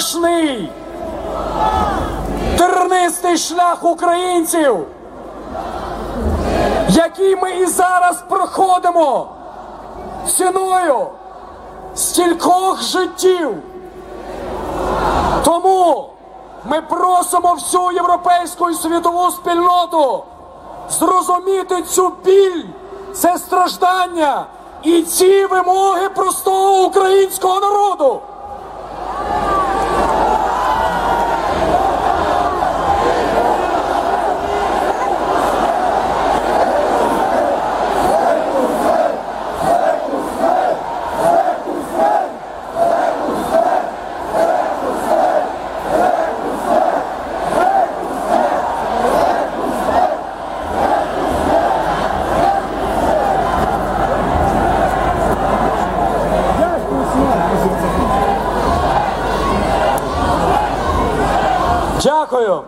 страшний, тернистий шлях українців, який ми і зараз проходимо ціною стількох життів. Тому ми просимо всю європейську і світову спільноту зрозуміти цю біль, це страждання і ці вимоги простого українського народу. Дякую.